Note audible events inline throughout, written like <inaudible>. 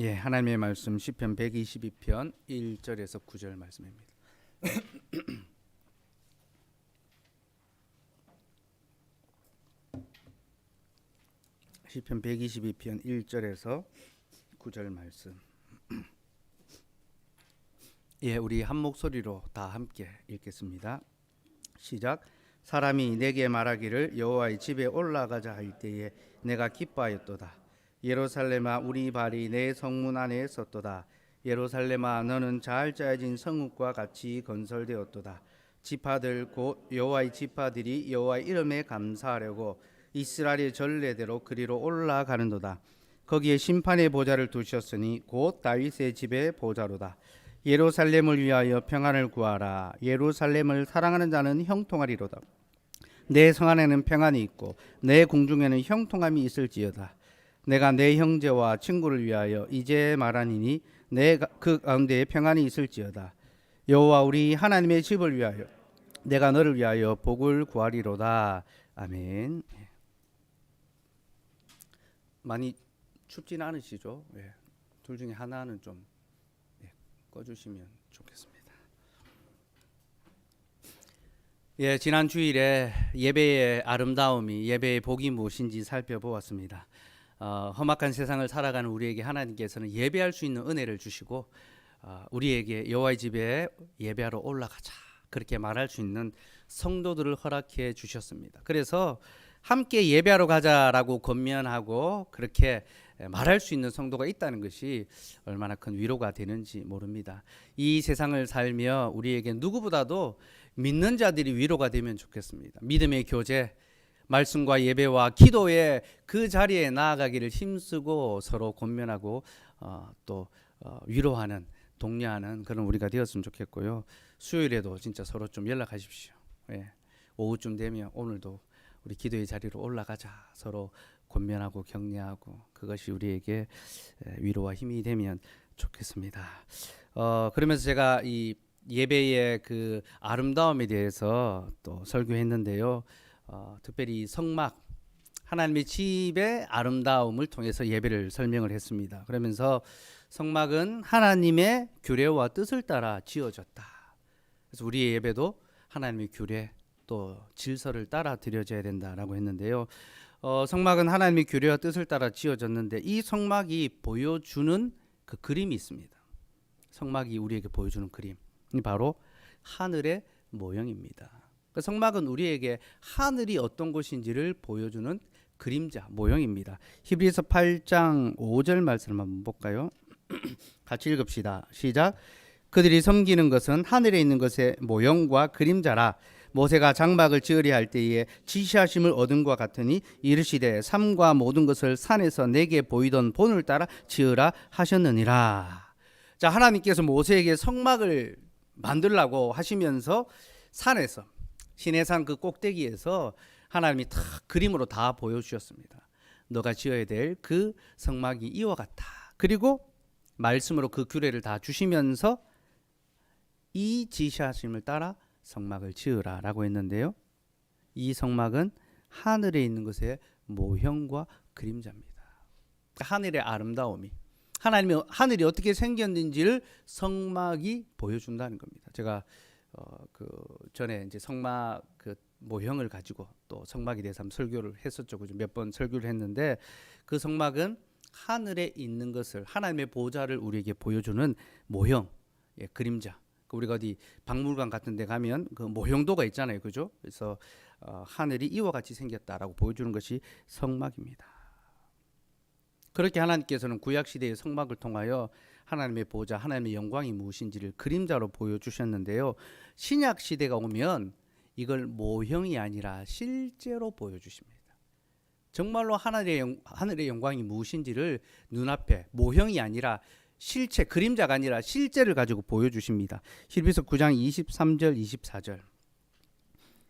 예, 하나님의 말씀 시편 122편 1절에서 9절 말씀입니다. <coughs> 시편 122편 1절에서 9절 말씀. <coughs> 예, 우리 한 목소리로 다 함께 읽겠습니다. 시작. 사람이 내게 말하기를 여호와의 집에 올라가자 할 때에 내가 기뻐하였도다. 예루살렘아 우리 발이 내 성문 안에 섰도다. 예루살렘아 너는 잘 짜여진 성읍과 같이 건설되었도다. 지파들 곧 여호와의 지파들이 여호와의 이름에 감사하려고 이스라엘의 전례대로 그리로 올라가는도다. 거기에 심판의 보좌를 두셨으니 곧 다윗의 집의 보좌로다. 예루살렘을 위하여 평안을 구하라. 예루살렘을 사랑하는 자는 형통하리로다. 내 성 안에는 평안이 있고 내 궁중에는 형통함이 있을지어다. 내가 내 형제와 친구를 위하여 이제 말하니니 내 그 가운데에 평안이 있을지어다. 여호와 우리 하나님의 집을 위하여 내가 너를 위하여 복을 구하리로다. 아멘. 예. 많이 춥진 않으시죠? 예. 둘 중에 하나는 좀 예, 꺼주시면 좋겠습니다. 예, 지난 주일에 예배의 아름다움이 예배의 복이 무엇인지 살펴보았습니다. 어, 험악한 세상을 살아가는 우리에게 하나님께서는 예배할 수 있는 은혜를 주시고 어, 우리에게 여호와의 집에 예배하러 올라가자 그렇게 말할 수 있는 성도들을 허락해 주셨습니다. 그래서 함께 예배하러 가자라고 권면하고 그렇게 말할 수 있는 성도가 있다는 것이 얼마나 큰 위로가 되는지 모릅니다. 이 세상을 살며 우리에게 누구보다도 믿는 자들이 위로가 되면 좋겠습니다. 믿음의 교제, 말씀과 예배와 기도의 그 자리에 나아가기를 힘쓰고 서로 권면하고 어, 또 어, 위로하는 독려하는 그런 우리가 되었으면 좋겠고요. 수요일에도 진짜 서로 좀 연락하십시오. 예. 오후쯤 되면 오늘도 우리 기도의 자리로 올라가자 서로 권면하고 격려하고 그것이 우리에게 위로와 힘이 되면 좋겠습니다. 어, 그러면서 제가 이 예배의 그 아름다움에 대해서 또 설교했는데요. 어, 특별히 성막 하나님의 집의 아름다움을 통해서 예배를 설명을 했습니다. 그러면서 성막은 하나님의 규례와 뜻을 따라 지어졌다. 그래서 우리의 예배도 하나님의 규례 또 질서를 따라 드려져야 된다라고 했는데요. 어, 성막은 하나님의 규례와 뜻을 따라 지어졌는데 이 성막이 보여주는 그 그림이 있습니다. 성막이 우리에게 보여주는 그림이 바로 하늘의 모형입니다. 그 성막은 우리에게 하늘이 어떤 곳인지를 보여주는 그림자 모형입니다. 히브리서 8장 5절 말씀을 한번 볼까요? <clears throat> 같이 읽읍시다. 시작. 그들이 섬기는 것은 하늘에 있는 것의 모형과 그림자라 모세가 장막을 지으려 할 때에 지시하심을 얻은과 같으니 이르시되 삶과 모든 것을 산에서 내게 보이던 본을 따라 지으라 하셨느니라. 자 하나님께서 모세에게 성막을 만들라고 하시면서 산에서 시내산 그 꼭대기에서 하나님이 다 그림으로 다 보여주셨습니다. 너가 지어야 될 그 성막이 이와 같다. 그리고 말씀으로 그 규례를 다 주시면서 이 지시하심을 따라 성막을 지으라라고 했는데요. 이 성막은 하늘에 있는 것의 모형과 그림자입니다. 하늘의 아름다움이 하나님의 하늘이 어떻게 생겼는지를 성막이 보여준다는 겁니다. 제가 어, 그 전에 이제 성막 그 모형을 가지고 또 성막에 대해서 한번 설교를 했었죠. 몇 번 설교를 했는데 그 성막은 하늘에 있는 것을 하나님의 보좌를 우리에게 보여주는 모형, 예, 그림자. 그 우리가 어디 박물관 같은 데 가면 그 모형도가 있잖아요. 그죠? 그래서 어, 하늘이 이와 같이 생겼다라고 보여주는 것이 성막입니다. 그렇게 하나님께서는 구약 시대의 성막을 통하여 하나님의 보좌, 하나님의 영광이 무엇인지를 그림자로 보여주셨는데요. 신약 시대가 오면 이걸 모형이 아니라 실제로 보여주십니다. 정말로 하늘의, 영, 하늘의 영광이 무엇인지를 눈앞에 모형이 아니라 실체, 그림자가 아니라 실제를 가지고 보여주십니다. 히브리서 9장 23절, 24절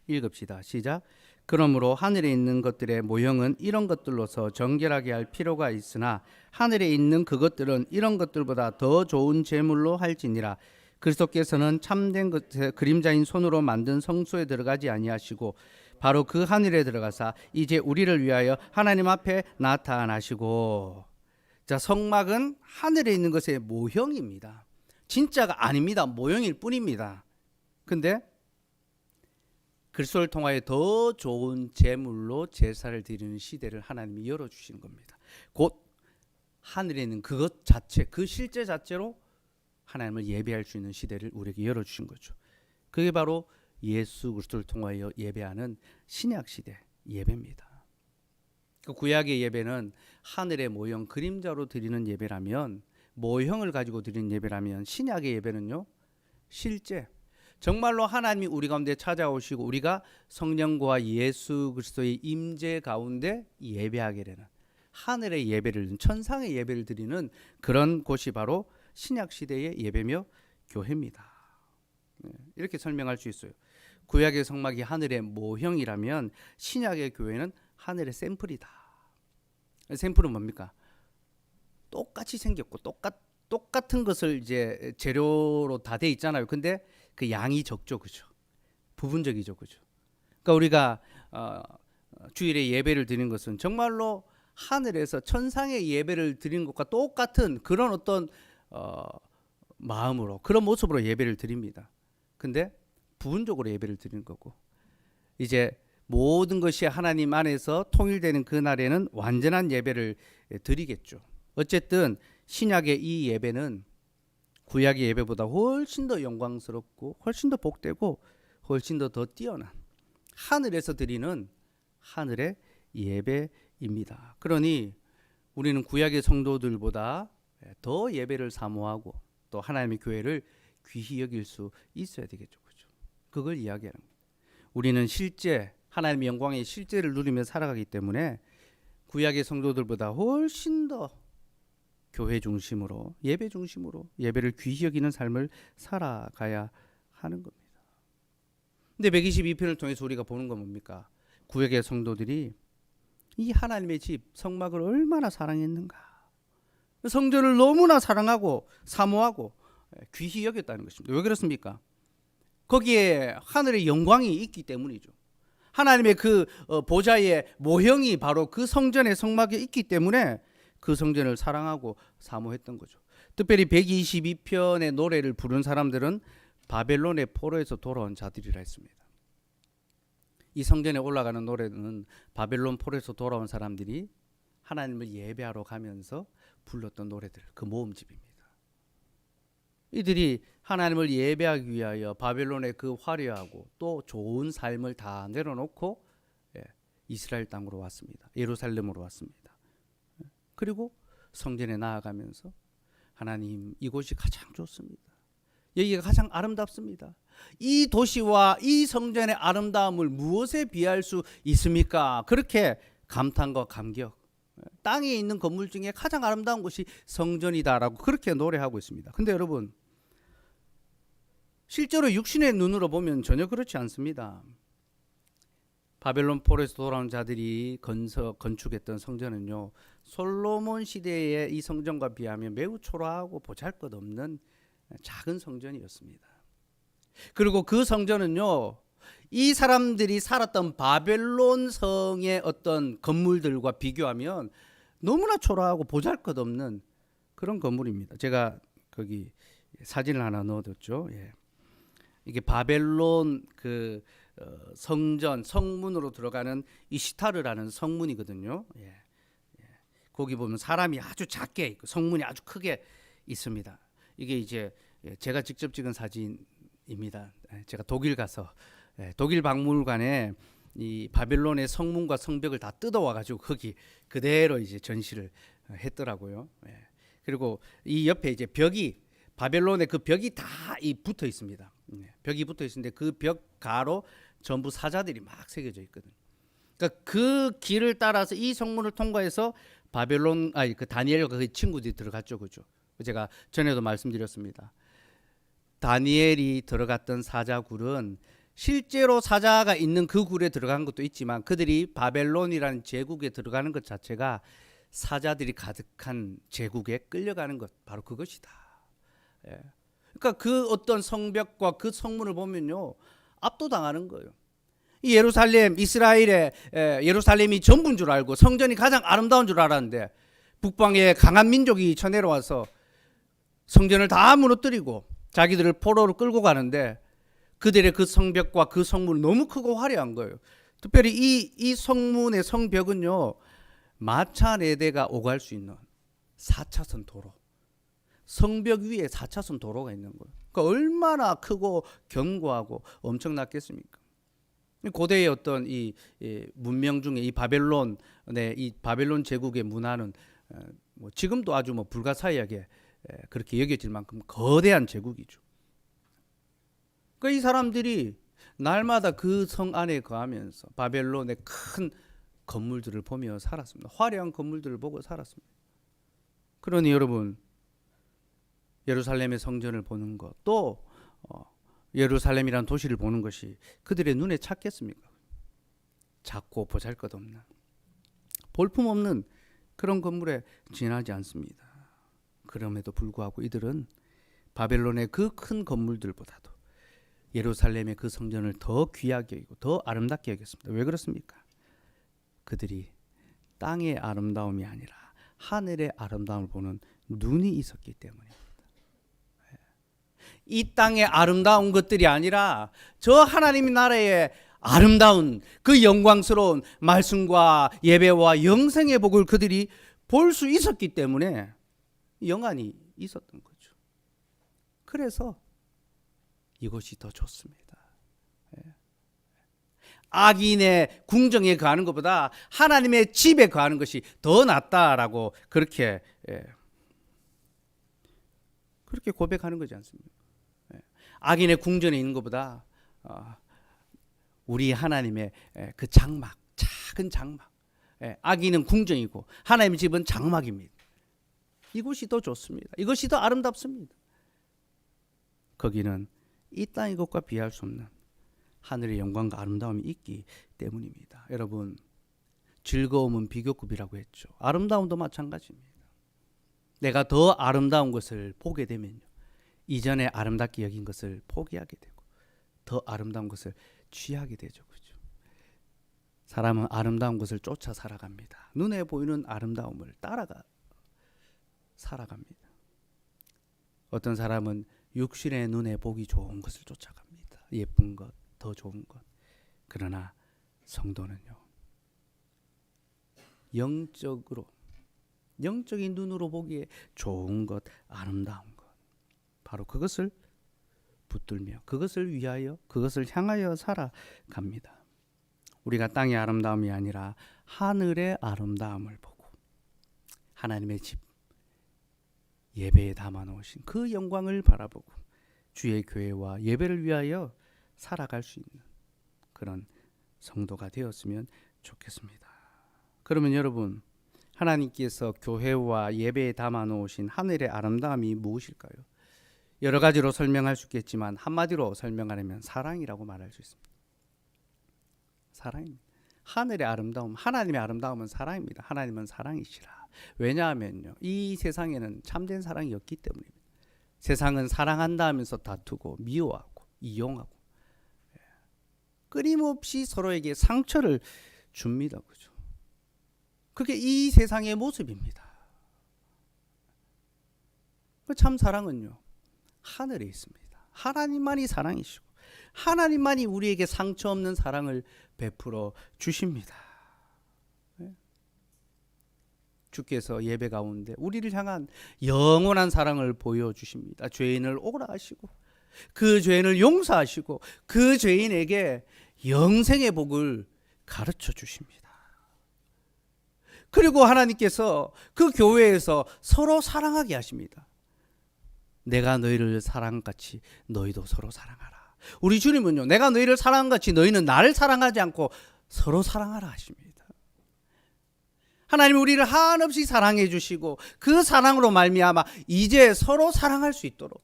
읽읍시다. 시작. 그러므로 하늘에 있는 것들의 모형은 이런 것들로서 정결하게 할 필요가 있으나 하늘에 있는 그것들은 이런 것들보다 더 좋은 제물로 할지니라. 그리스도께서는 참된 것의 그림자인 손으로 만든 성소에 들어가지 아니하시고 바로 그 하늘에 들어가사 이제 우리를 위하여 하나님 앞에 나타나시고 자, 성막은 하늘에 있는 것의 모형입니다. 진짜가 아닙니다. 모형일 뿐입니다. 근데 그리스도를 통하여 더 좋은 제물로 제사를 드리는 시대를 하나님이 열어 주시는 겁니다. 곧 하늘에 있는 그것 자체, 그 실제 자체로 하나님을 예배할 수 있는 시대를 우리에게 열어 주신 거죠. 그게 바로 예수 그리스도를 통하여 예배하는 신약 시대 예배입니다. 그 구약의 예배는 하늘의 모형 그림자로 드리는 예배라면 모형을 가지고 드리는 예배라면 신약의 예배는요 실제 정말로 하나님이 우리 가운데 찾아오시고 우리가 성령과 예수 그리스도의 임재 가운데 예배하게 되는 하늘의 예배를 천상의 예배를 드리는 그런 곳이 바로 신약 시대의 예배며 교회입니다. 네, 이렇게 설명할 수 있어요. 구약의 성막이 하늘의 모형이라면 신약의 교회는 하늘의 샘플이다. 샘플은 뭡니까? 똑같이 생겼고 똑같 똑같은 것을 이제 재료로 다 돼 있잖아요. 근데 그 양이 적죠, 그죠? 부분적이죠, 그죠? 그러니까 우리가 어, 주일에 예배를 드리는 것은 정말로 하늘에서 천상의 예배를 드리는 것과 똑같은 그런 어떤 어, 마음으로 그런 모습으로 예배를 드립니다. 근데 부분적으로 예배를 드리는 거고 이제 모든 것이 하나님 안에서 통일되는 그 날에는 완전한 예배를 드리겠죠. 어쨌든 신약의 이 예배는 구약의 예배보다 훨씬 더 영광스럽고 훨씬 더 복되고 훨씬 더 더 뛰어난 하늘에서 드리는 하늘의 예배입니다. 그러니 우리는 구약의 성도들보다 더 예배를 사모하고 또 하나님의 교회를 귀히 여길 수 있어야 되겠죠. 그죠? 그걸 이야기하는 거예요. 우리는 실제 하나님의 영광의 실제를 누리며 살아가기 때문에 구약의 성도들보다 훨씬 더 교회 중심으로 예배 중심으로 예배를 귀히 여기는 삶을 살아가야 하는 겁니다. 근데 122편을 통해서 우리가 보는 건 뭡니까? 구약의 성도들이 이 하나님의 집 성막을 얼마나 사랑했는가. 성전을 너무나 사랑하고 사모하고 귀히 여겼다는 것입니다. 왜 그렇습니까? 거기에 하늘의 영광이 있기 때문이죠. 하나님의 그 어, 보좌의 모형이 바로 그 성전의 성막에 있기 때문에 그 성전을 사랑하고 사모했던 거죠. 특별히 122편의 노래를 부른 사람들은 바벨론의 포로에서 돌아온 자들이라 했습니다. 이 성전에 올라가는 노래는 바벨론 포로에서 돌아온 사람들이 하나님을 예배하러 가면서 불렀던 노래들 그 모음집입니다. 이들이 하나님을 예배하기 위하여 바벨론의 그 화려하고 또 좋은 삶을 다 내려놓고 예, 이스라엘 땅으로 왔습니다. 예루살렘으로 왔습니다. 그리고 성전에 나아가면서 하나님 이곳이 가장 좋습니다. 여기가 가장 아름답습니다. 이 도시와 이 성전의 아름다움을 무엇에 비할 수 있습니까? 그렇게 감탄과 감격. 땅에 있는 건물 중에 가장 아름다운 곳이 성전이다라고 그렇게 노래하고 있습니다. 근데 여러분 실제로 육신의 눈으로 보면 전혀 그렇지 않습니다. 바벨론 폴에서 돌아온 자들이 건설 건축했던 성전은요 솔로몬 시대의 이 성전과 비하면 매우 초라하고 보잘것없는 작은 성전이었습니다. 그리고 그 성전은요 이 사람들이 살았던 바벨론 성의 어떤 건물들과 비교하면 너무나 초라하고 보잘것없는 그런 건물입니다. 제가 거기 사진을 하나 넣어뒀죠. 예. 이게 바벨론 그 어, 성전 성문으로 들어가는 이시타르라는 성문이거든요. 예. 예. 거기 보면 사람이 아주 작게 있고 성문이 아주 크게 있습니다. 이게 이제 예, 제가 직접 찍은 사진입니다. 예, 제가 독일 가서 예, 독일 박물관에 이 바벨론의 성문과 성벽을 다 뜯어와 가지고 거기 그대로 이제 전시를 했더라고요. 예. 그리고 이 옆에 이제 벽이 바벨론의 그 벽이 다 이 붙어 있습니다. 네, 벽이 붙어 있는데 그 벽 가로 전부 사자들이 막 새겨져 있거든. 그러니까 그 길을 따라서 이 성문을 통과해서 바벨론 아니 그 다니엘과 그 친구들이 들어갔죠, 그죠? 제가 전에도 말씀드렸습니다. 다니엘이 들어갔던 사자굴은 실제로 사자가 있는 그 굴에 들어간 것도 있지만 그들이 바벨론이라는 제국에 들어가는 것 자체가 사자들이 가득한 제국에 끌려가는 것 바로 그것이다. 예. 그러니까 그 어떤 성벽과 그 성문을 보면요 압도당하는 거예요. 이 예루살렘 이스라엘의 에, 예루살렘이 전부인 줄 알고 성전이 가장 아름다운 줄 알았는데 북방에 강한 민족이 쳐내려와서 성전을 다 무너뜨리고 자기들을 포로로 끌고 가는데 그들의 그 성벽과 그 성문은 너무 크고 화려한 거예요. 특별히 이, 이 성문의 성벽은요, 마차 네 대가 오갈 수 있는 4차선 도로. 성벽 위에 4차선 도로가 있는 거예요. 그러니까 얼마나 크고 견고하고 엄청났겠습니까? 고대의 어떤 이, 이 문명 중에 이 바벨론의 이 바벨론 제국의 문화는 어, 뭐 지금도 아주 뭐 불가사의하게 에, 그렇게 여겨질 만큼 거대한 제국이죠. 그러니까 이 사람들이 날마다 그 성 안에 거하면서 바벨론의 큰 건물들을 보며 살았습니다. 화려한 건물들을 보고 살았습니다. 그러니 여러분 예루살렘의 성전을 보는 것, 또 어, 예루살렘이라는 도시를 보는 것이 그들의 눈에 찾겠습니까? 작고 보잘것없는 볼품없는 그런 건물에 지나지 않습니다. 그럼에도 불구하고 이들은 바벨론의 그 큰 건물들보다도 예루살렘의 그 성전을 더 귀하게 여기고 더 아름답게 여겼습니다. 왜 그렇습니까? 그들이 땅의 아름다움이 아니라 하늘의 아름다움을 보는 눈이 있었기 때문입니다. 이 땅의 아름다운 것들이 아니라 저 하나님의 나라의 아름다운 그 영광스러운 말씀과 예배와 영생의 복을 그들이 볼 수 있었기 때문에 영안이 있었던 거죠. 그래서 이것이 더 좋습니다. 예. 악인의 궁정에 거하는 것보다 하나님의 집에 거하는 것이 더 낫다라고 그렇게 예. 그렇게 고백하는 거지 않습니까? 예. 악인의 궁전에 있는 것보다 어, 우리 하나님의 예, 그 장막, 작은 장막. 예, 악인은 궁정이고 하나님의 집은 장막입니다. 이곳이 더 좋습니다. 이것이 더 아름답습니다. 거기는 이 땅의 것과 비할 수 없는 하늘의 영광과 아름다움이 있기 때문입니다. 여러분, 즐거움은 비교급이라고 했죠. 아름다움도 마찬가지입니다. 내가 더 아름다운 것을 보게 되면요. 이전에 아름답게 여긴 것을 포기하게 되고 더 아름다운 것을 취하게 되죠. 그죠? 사람은 아름다운 것을 쫓아 살아갑니다. 눈에 보이는 아름다움을 따라가 살아갑니다. 어떤 사람은 육신의 눈에 보기 좋은 것을 쫓아갑니다. 예쁜 것, 더 좋은 것. 그러나 성도는요. 영적으로 영적인 눈으로 보기에 좋은 것, 아름다운 것. 바로 그것을 붙들며 그것을 위하여 그것을 향하여 살아갑니다. 우리가 땅의 아름다움이 아니라 하늘의 아름다움을 보고 하나님의 집 예배에 담아 놓으신 그 영광을 바라보고 주의 교회와 예배를 위하여 살아갈 수 있는 그런 성도가 되었으면 좋겠습니다. 그러면 여러분 하나님께서 교회와 예배에 담아 놓으신 하늘의 아름다움이 무엇일까요? 여러 가지로 설명할 수 있겠지만 한마디로 설명하려면 사랑이라고 말할 수 있습니다. 사랑입니다. 하늘의 아름다움, 하나님의 아름다움은 사랑입니다. 하나님은 사랑이시라. 왜냐하면요, 이 세상에는 참된 사랑이 없기 때문입니다. 세상은 사랑한다 하면서 다투고 미워하고 이용하고 예. 끊임없이 서로에게 상처를 줍니다. 그죠? 그게 이 세상의 모습입니다. 그참 사랑은요, 하늘에 있습니다. 하나님만이 사랑이시고 하나님만이 우리에게 상처 없는 사랑을 베풀어 주십니다. 네. 주께서 예배 가운데 우리를 향한 영원한 사랑을 보여 주십니다. 죄인을 오라 하시고 그 죄인을 용서하시고 그 죄인에게 영생의 복을 가르쳐 주십니다. 그리고 하나님께서 그 교회에서 서로 사랑하게 하십니다. 내가 너희를 사랑같이 너희도 서로 사랑하라. 우리 주님은요, 내가 너희를 사랑같이 너희는 나를 사랑하지 않고 서로 사랑하라 하십니다. 하나님 우리를 한없이 사랑해 주시고 그 사랑으로 말미암아 이제 서로 사랑할 수 있도록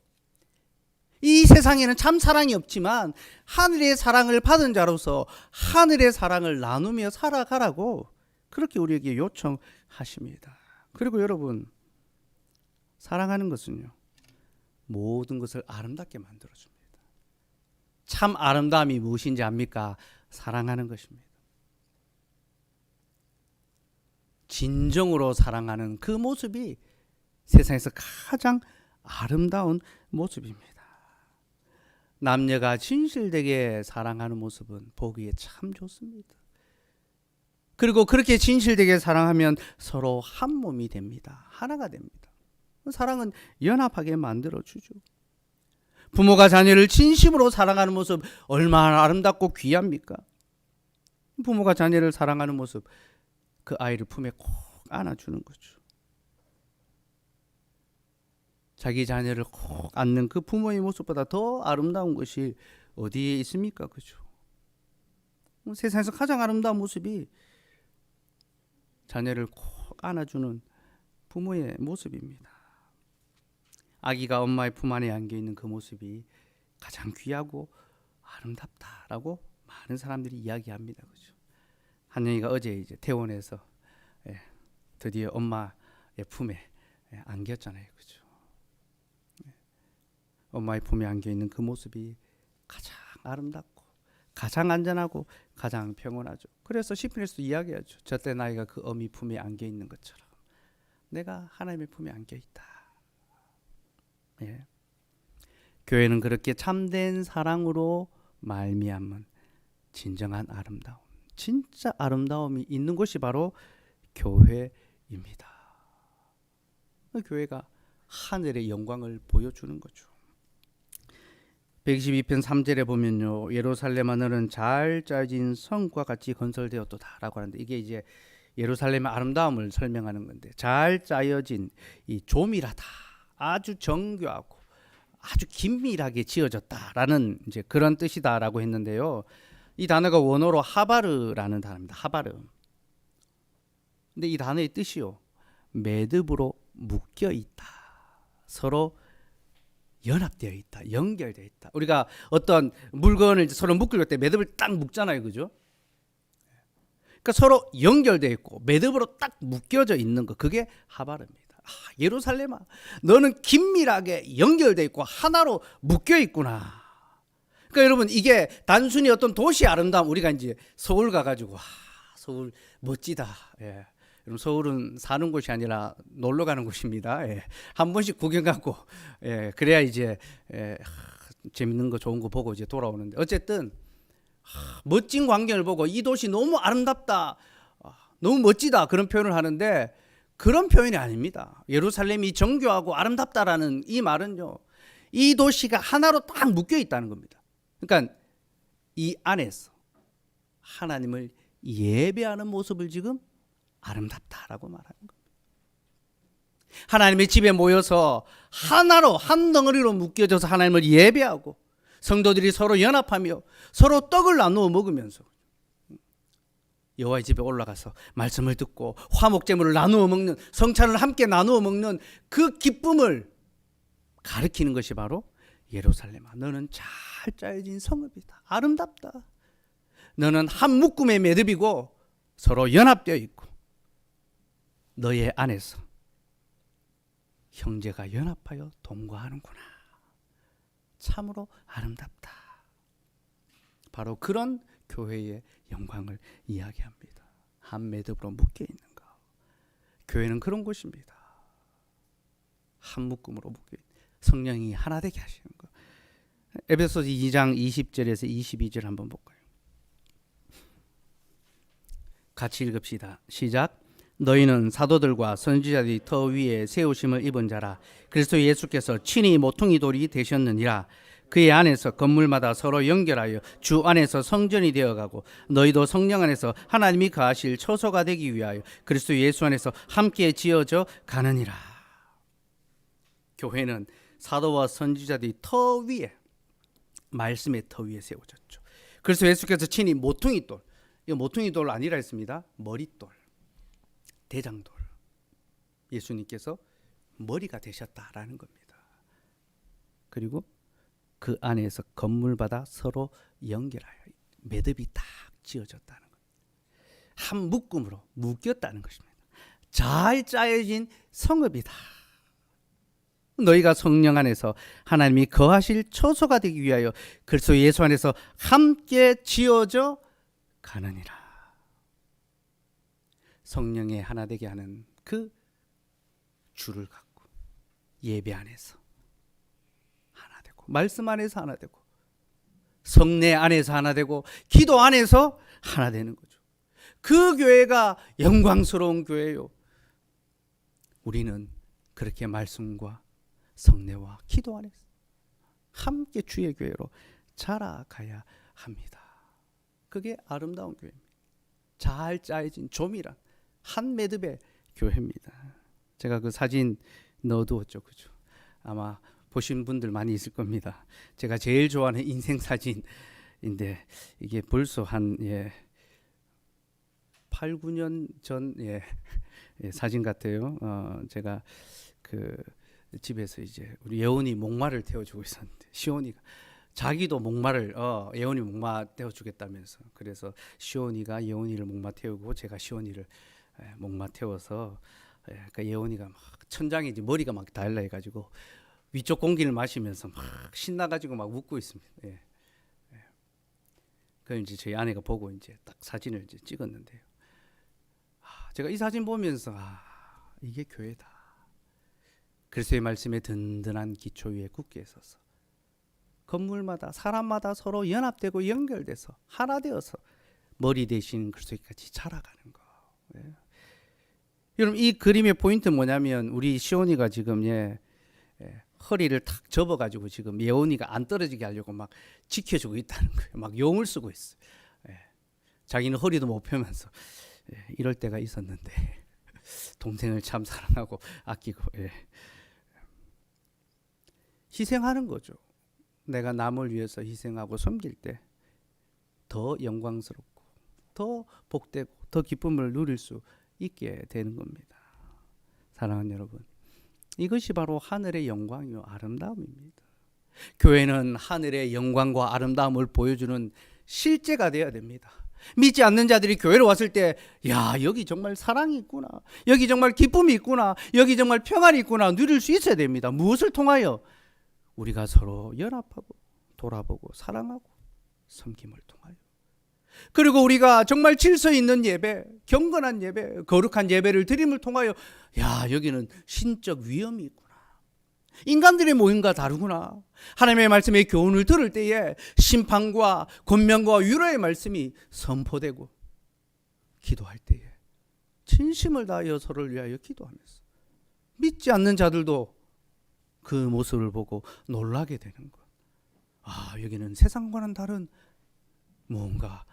이 세상에는 참 사랑이 없지만 하늘의 사랑을 받은 자로서 하늘의 사랑을 나누며 살아가라고 그렇게 우리에게 요청하십니다. 그리고 여러분 사랑하는 것은요. 모든 것을 아름답게 만들어 줍니다. 참 아름다움이 무엇인지 압니까? 사랑하는 것입니다. 진정으로 사랑하는 그 모습이 세상에서 가장 아름다운 모습입니다. 남녀가 진실되게 사랑하는 모습은 보기에 참 좋습니다. 그리고 그렇게 진실되게 사랑하면 서로 한 몸이 됩니다. 하나가 됩니다. 사랑은 연합하게 만들어 주죠. 부모가 자녀를 진심으로 사랑하는 모습 얼마나 아름답고 귀합니까? 부모가 자녀를 사랑하는 모습 그 아이를 품에 꼭 안아주는 거죠. 자기 자녀를 꼭 안는 그 부모의 모습보다 더 아름다운 것이 어디에 있습니까? 그죠? 세상에서 가장 아름다운 모습이 자녀를 꼭 안아주는 부모의 모습입니다. 아기가 엄마의 품 안에 안겨 있는 그 모습이 가장 귀하고 아름답다라고 많은 사람들이 이야기합니다. 그죠? 한영이가 어제 이제 퇴원해서 예, 드디어 엄마의 품에 예, 안겼잖아요. 그죠? 예, 엄마의 품에 안겨 있는 그 모습이 가장 아름답고 가장 안전하고 가장 평온하죠. 그래서 시편에서도 이야기하죠. 저때 나이가 그 어미 품에 안겨 있는 것처럼 내가 하나님의 품에 안겨 있다. 예. 교회는 그렇게 참된 사랑으로 말미암은 진정한 아름다움, 진짜 아름다움이 있는 곳이 바로 교회입니다. 그 교회가 하늘의 영광을 보여주는 거죠. 122편 3절에 보면요. 예루살렘 하늘은 잘 짜진 성과 같이 건설되었도다라고 하는데 이게 이제 예루살렘의 아름다움을 설명하는 건데 잘 짜여진 이 조밀하다. 아주 정교하고 아주 긴밀하게 지어졌다라는 이제 그런 뜻이다라고 했는데요. 이 단어가 원어로 하바르라는 단어입니다. 하바르. 근데 이 단어의 뜻이요. 매듭으로 묶여 있다. 서로 연합되어 있다. 연결되어 있다. 우리가 어떤 물건을 서로 묶을 때 매듭을 딱 묶잖아요. 그죠? 그러니까 서로 연결되어 있고 매듭으로 딱 묶여져 있는 거 그게 하바르입니다. 아, 예루살렘아, 너는 긴밀하게 연결돼 있고 하나로 묶여 있구나. 그러니까 여러분 이게 단순히 어떤 도시 아름다움 우리가 이제 서울 가가지고 와, 서울 멋지다. 예. 여러분 서울은 사는 곳이 아니라 놀러 가는 곳입니다. 예. 한 번씩 구경 가고 예. 그래야 이제 예. 하, 재밌는 거 좋은 거 보고 이제 돌아오는데 어쨌든 하, 멋진 광경을 보고 이 도시 너무 아름답다. 아, 너무 멋지다 그런 표현을 하는데 그런 표현이 아닙니다. 예루살렘이 정교하고 아름답다라는 이 말은요. 이 도시가 하나로 딱 묶여 있다는 겁니다. 그러니까 이 안에서 하나님을 예배하는 모습을 지금 아름답다라고 말하는 겁니다. 하나님의 집에 모여서 하나로 한 덩어리로 묶여져서 하나님을 예배하고 성도들이 서로 연합하며 서로 떡을 나누어 먹으면서 여호와의 집에 올라가서 말씀을 듣고 화목제물을 나누어 먹는 성찬을 함께 나누어 먹는 그 기쁨을 가리키는 것이 바로 예루살렘아. 너는 잘 짜여진 성읍이다. 아름답다. 너는 한 묶음의 매듭이고 서로 연합되어 있고 너의 안에서 형제가 연합하여 동거하는구나. 참으로 아름답다. 바로 그런 교회의 영광을 이야기합니다. 한 매듭으로 묶여 있는 것. 교회는 그런 곳입니다. 한 묶음으로 묶여 성령이 하나 되게 하시는 것. 에베소서 2장 20절에서 22절 한번 볼까요? 같이 읽읍시다. 시작. 너희는 사도들과 선지자들이 터 위에 세우심을 입은 자라. 그리스도 예수께서 친히 모퉁이 돌이 되셨느니라. 그의 안에서 건물마다 서로 연결하여 주 안에서 성전이 되어가고 너희도 성령 안에서 하나님이 거하실 처소가 되기 위하여 그리스도 예수 안에서 함께 지어져 가느니라. 교회는 사도와 선지자들이 터 위에 말씀의 터 위에 세워졌죠. 그래서 예수께서 친히 모퉁이 돌, 이 모퉁이 돌 아니라 했습니다. 머릿돌, 대장돌. 예수님께서 머리가 되셨다라는 겁니다. 그리고 그 안에서 건물마다 서로 연결하여 매듭이 딱 지어졌다는 것. 한 묶음으로 묶였다는 것입니다. 잘 짜여진 성읍이다. 너희가 성령 안에서 하나님이 거하실 처소가 되기 위하여 그리스도 예수 안에서 함께 지어져 가느니라. 성령의 하나 되게 하는 그 줄을 갖고 예배 안에서 말씀 안에서 하나 되고 성례 안에서 하나 되고 기도 안에서 하나 되는 거죠. 그 교회가 영광스러운 교회요. 우리는 그렇게 말씀과 성례와 기도 안에서 함께 주의 교회로 자라가야 합니다. 그게 아름다운 교회입니다. 잘 짜여진 조밀한 한 매듭의 교회입니다. 제가 그 사진 넣어두었죠, 그죠? 아마 보신 분들 많이 있을 겁니다. 제가 제일 좋아하는 인생 사진인데 이게 벌써 한 예, 8, 9년 전 예, 예, 사진 같아요. 어, 제가 그 집에서 이제 우리 예원이 목마를 태워주고 있었는데 시온이가 자기도 목마를 어 예원이 목마 태워주겠다면서 그래서 시온이가 예원이를 목마 태우고 제가 시온이를 예, 목마 태워서 예, 그러니까 예원이가 막 천장에 이제 머리가 막 달라 해가지고 위쪽 공기를 마시면서 막 신나가지고 막 웃고 있습니다. 예. 예. 그걸 이제 저희 아내가 보고 이제 딱 사진을 이제 찍었는데요. 아, 제가 이 사진 보면서 아 이게 교회다. 그리스도의 말씀에 든든한 기초 위에 굳게 서서 건물마다 사람마다 서로 연합되고 연결돼서 하나 되어서 머리 대신 그리스도까지 자라가는 거. 예. 여러분 이 그림의 포인트 뭐냐면 우리 시온이가 지금 예, 예, 허리를 탁 접어가지고 지금 예원이가 안 떨어지게 하려고 막 지켜주고 있다는 거예요. 막 용을 쓰고 있어요. 예. 자기는 허리도 못 펴면서 예, 이럴 때가 있었는데 <laughs> 동생을 참 사랑하고 아끼고 예. 희생하는 거죠. 내가 남을 위해서 희생하고 섬길 때 더 영광스럽고 더 복되고 더 기쁨을 누릴 수 있게 되는 겁니다. 사랑하는 여러분, 이것이 바로 하늘의 영광이요 아름다움입니다. 교회는 하늘의 영광과 아름다움을 보여주는 실제가 되어야 됩니다. 믿지 않는 자들이 교회로 왔을 때, 야, 여기 정말 사랑이 있구나. 여기 정말 기쁨이 있구나. 여기 정말 평안이 있구나. 누릴 수 있어야 됩니다. 무엇을 통하여? 우리가 서로 연합하고 돌아보고 사랑하고 섬김을 통하여. 그리고 우리가 정말 질서 있는 예배, 경건한 예배, 거룩한 예배를 드림을 통하여 야, 여기는 신적 위험이 있구나. 인간들의 모임과 다르구나. 하나님의 말씀의 교훈을 들을 때에 심판과 권면과 위로의 말씀이 선포되고 기도할 때에 진심을 다하여 서로를 위하여 기도하면서 믿지 않는 자들도 그 모습을 보고 놀라게 되는 것. 아, 여기는 세상과는 다른 아,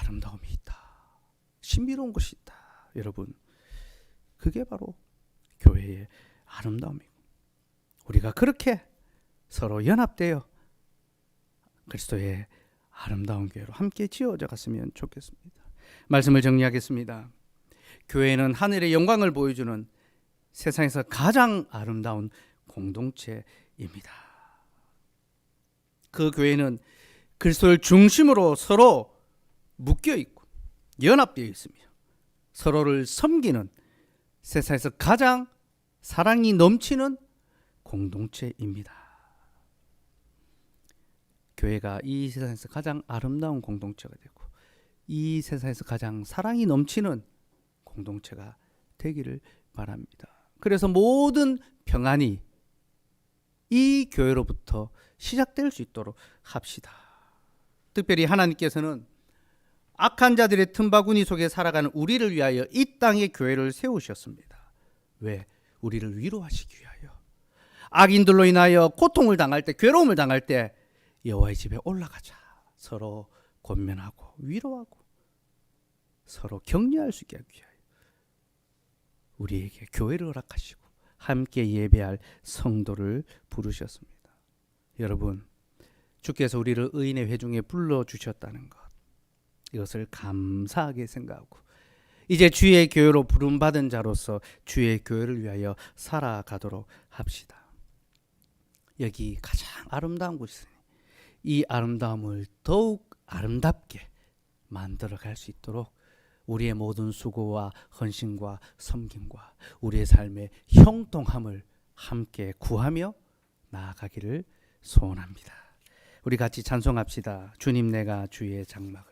아름다움이 있다. 신비로운 것이 있다. 여러분, 그게 바로 교회의 아름다움이고 우리가 그렇게 서로 연합되어 그리스도의 아름다운 교회로 함께 지어져 갔으면 좋겠습니다. 말씀을 정리하겠습니다. 교회는 하늘의 영광을 보여주는 세상에서 가장 아름다운 공동체입니다. 그 교회는 그리스도를 중심으로 서로 묶여 있고 연합되어 있으며 서로를 섬기는 세상에서 가장 사랑이 넘치는 공동체입니다. 교회가 이 세상에서 가장 아름다운 공동체가 되고 이 세상에서 가장 사랑이 넘치는 공동체가 되기를 바랍니다. 그래서 모든 평안이 이 교회로부터 시작될 수 있도록 합시다. 특별히 하나님께서는 악한 자들의 틈바구니 속에 살아가는 우리를 위하여 이 땅에 교회를 세우셨습니다. 왜? 우리를 위로하시기 위하여. 악인들로 인하여 고통을 당할 때, 괴로움을 당할 때 여호와의 집에 올라가자. 서로 권면하고 위로하고 서로 격려할 수 있게 하기 위하여 우리에게 교회를 허락하시고 함께 예배할 성도를 부르셨습니다. 여러분, 주께서 우리를 의인의 회중에 불러 주셨다는 것. 이것을 감사하게 생각하고 이제 주의 교회로 부름 받은 자로서 주의 교회를 위하여 살아가도록 합시다. 여기 가장 아름다운 곳이니 이 아름다움을 더욱 아름답게 만들어 갈 수 있도록 우리의 모든 수고와 헌신과 섬김과 우리의 삶의 형통함을 함께 구하며 나아가기를 소원합니다. 우리 같이 찬송합시다. 주님 내가 주의 장막을